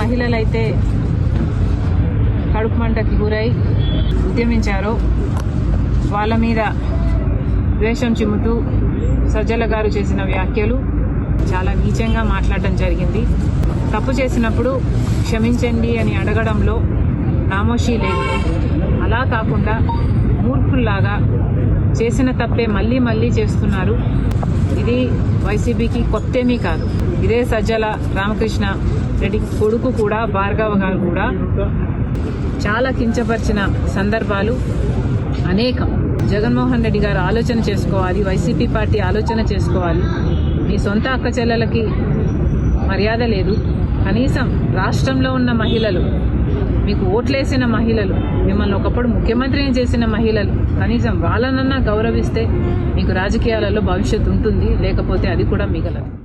మహిళలైతే కడుపు మంటకి గురై ఉద్యమించారో. వాళ్ళ మీద ద్వేషం చిమ్ముతూ సజ్జల గారు చేసిన వ్యాఖ్యలు చాలా నీచంగా మాట్లాడడం జరిగింది. తప్పు చేసినప్పుడు క్షమించండి అని అడగడంలో నామోషీ లేదు. అలా కాకుండా మూర్ఖుల్లాగా చేసిన తప్పే మళ్ళీ మళ్ళీ చేస్తున్నారు. ఇది వైసీపీకి కొత్తేమీ కాదు. ఇదే సజ్జల రామకృష్ణ రెడ్డి కొడుకు కూడా భార్గవ గారు కూడా. చాలా కించపరిచిన సందర్భాలు. అనేకం. జగన్మోహన్ రెడ్డి గారు ఆలోచన చేసుకోవాలి వైసీపీ పార్టీ ఆలోచన చేసుకోవాలి. మీ సొంత అక్క చెల్లెలకి మర్యాద లేదు. కనీసం రాష్ట్రంలో ఉన్న మహిళలు మీకు ఓట్లేసిన మహిళలు మిమ్మల్ని ఒకప్పుడు ముఖ్యమంత్రిని చేసిన మహిళలు కనీసం వాళ్ళనన్నా గౌరవిస్తే మీకు రాజకీయాలలో భవిష్యత్తు ఉంటుంది లేకపోతే అది కూడా మిగలదు.